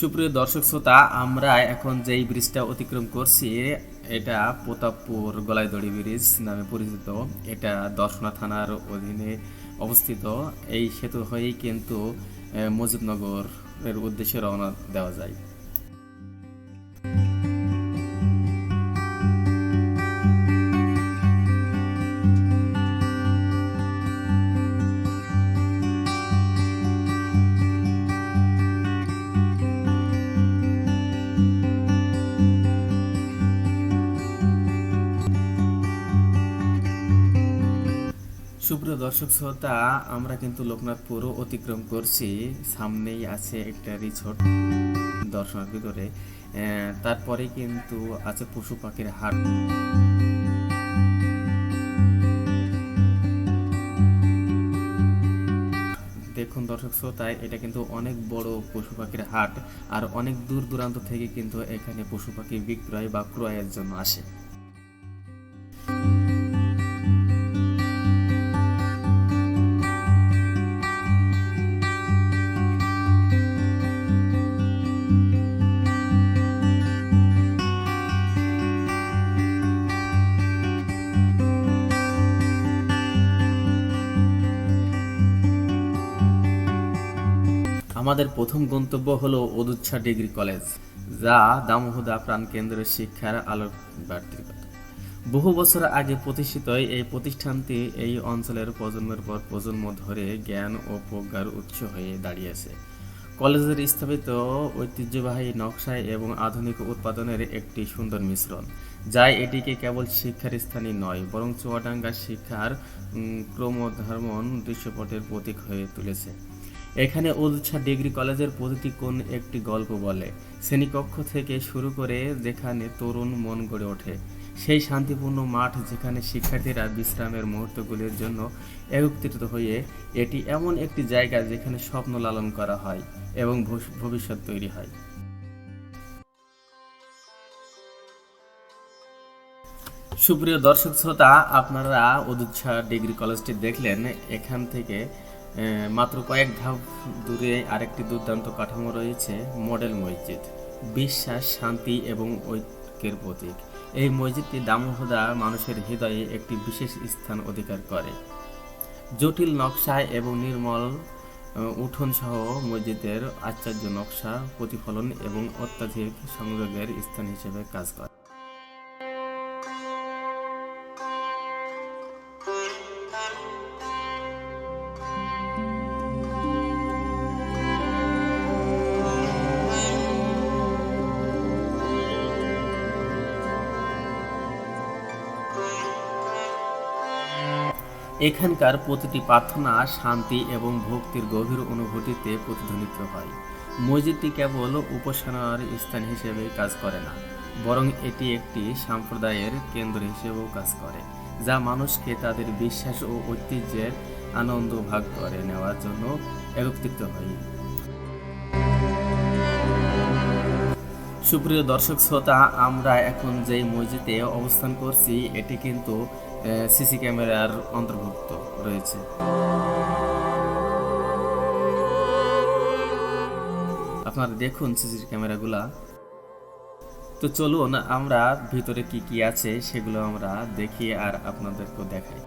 সুপ্রিয় দর্শক শ্রোতা, আমরা এখন যেই ব্রিজটা অতিক্রম করছি, এটা প্রতাপপুর গলাইদড়ি ব্রিজ নামে পরিচিত। এটা দর্শনা থানার অধীনে অবস্থিত। এই সেতু হয়েই কিন্তু মজিদনগরের উদ্দেশ্যে রওনা দেওয়া যায়। সুপ্রিয় দর্শক শ্রোতা, আমরা কিন্তু লোকনাথপুর অতিক্রম করছি। সামনেই আছে একটা রিসোর্ট দর্শনের ভিতরে। তারপরে কিন্তু আছে পশু পাখির হাট। দেখুন দর্শক শ্রোতা, এটা কিন্তু অনেক বড় পশু পাখির হাট, আর অনেক দূর দূরান্ত থেকে কিন্তু এখানে পশু পাখি বিক্রয় বা ক্রয়ের জন্য আসে। আমাদের প্রথম গন্তব্য হলো অদুচ্ছা ডিগ্রি কলেজ যা দামোহদা প্রাণকেন্দ্রের শিক্ষার আলোক বাড়তির বহু বছর আগে প্রতিষ্ঠিত এই প্রতিষ্ঠানটি এই অঞ্চলের প্রজন্মের পর প্রজন্ম ধরে জ্ঞান ও প্রজ্ঞার উৎস হয়ে দাঁড়িয়েছে। কলেজের স্থাপিত ঐতিহ্যবাহী নকশায় এবং আধুনিক উৎপাদনের একটি সুন্দর মিশ্রণ যা এটিকে কেবল শিক্ষার স্থানই নয় বরং চুয়াডাঙ্গা শিক্ষার উম, ক্রমধর্মন দৃশ্যপটের প্রতীক হয়ে তুলেছে। এখানে উৎসা ডিগ্রি কলেজের প্রতিটি কোণ একটি গল্প বলে। শ্রেণীকক্ষ থেকে শুরু করে যেখানে তরুণ মন গড়ে ওঠে, সেই শান্তিপূর্ণ মাঠ যেখানে শিক্ষার্থীরা বিশ্রামের মুহূর্তগুলির জন্য একত্রিত হয়ে এটি এমন একটি জায়গা যেখানে স্বপ্ন লালন করা হয় এবং ভবিষ্যৎ তৈরি হয়। সুপ্রিয় দর্শক শ্রোতা, আপনারা অদুচ্ছা ডিগ্রি কলেজটি দেখলেন। এখান থেকে মাত্র কয়েক ধাপ দূরে আরেকটি দুর্দান্ত কাঠামো রয়েছে মডেল মসজিদ। বিশ্বাস, শান্তি এবং ঐক্যের প্রতীক। এই মসজিদটি দামোহদা মানুষের হৃদয়ে একটি বিশেষ স্থান অধিকার করে। জটিল নকশা এবং নির্মল উঠোন সহ মসজিদের আশ্চর্য নকশা, প্রতিফলন এবং অত্যাধিক সংযোগের স্থান হিসেবে কাজ করে। এখানকার প্রতিটি প্রার্থনা শান্তি এবং ভক্তির গভীর অনুভূতিতে প্রতিধ্বনিত হয়। মসজিদটি কেবল উপাসনার স্থান হিসেবে কাজ করে না, বরং এটি একটি সম্প্রদায়ের কেন্দ্র হিসেবেও কাজ করে, যা মানুষকে তাদের বিশ্বাস ও ঐতিহ্যের আনন্দ ভাগ করে নেওয়ার জন্য একত্রিত হয়। সুপ্রিয় দর্শক শ্রোতা, আমরা এখন যেই মসজিদে অবস্থান করছি, এটি কিন্তু সিসি ক্যামেরার অন্তর্ভুক্ত রয়েছে। আপনারা দেখুন সিসি ক্যামেরাগুলা। তো চলুন, আমরা ভিতরে কি কি আছে সেগুলো আমরা দেখি আর আপনাদেরকেও দেখাই।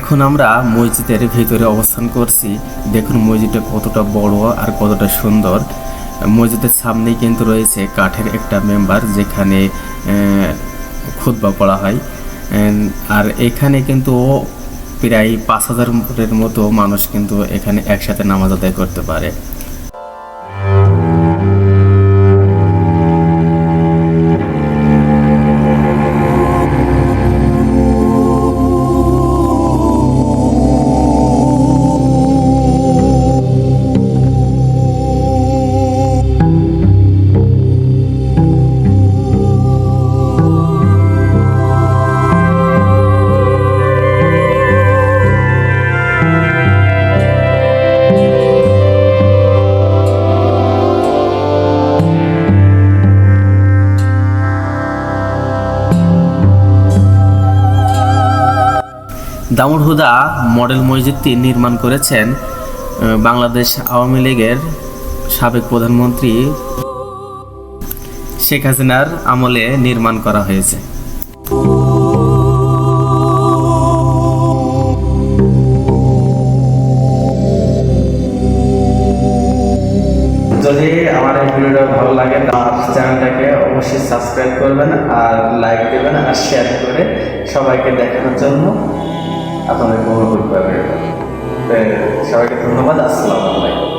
এখন আমরা মসজিদের ভেতরে অবস্থান করছি। দেখুন মসজিদটা কতটা বড় আর কতটা সুন্দর। মসজিদের সামনেই কিন্তু রয়েছে কাঠের একটা মেম্বার যেখানে খুতবা পড়া হয়। আর এখানে কিন্তু প্রায় পাঁচ হাজারের মতো মানুষ কিন্তু এখানে একসাথে নামাজ আদায় করতে পারে। দামুর হুদা মডেল মসজিদটি নির্মাণ করেছেন বাংলাদেশ আওয়ামী লীগের সাবেক প্রধানমন্ত্রী শেখ হাসিনার আমলে নির্মাণ করা হয়েছে। যদি আমার এই ভিডিওটা ভালো লাগে চ্যানেলটাকে অবশ্যই সাবস্ক্রাইব করবেন আর লাইক দেবেন আর শেয়ার করে সবাইকে দেখানোর জন্য। আপনাদের অনুরোধ করবেন সবাইকে ধন্যবাদ আসসালামু আলাইকুম।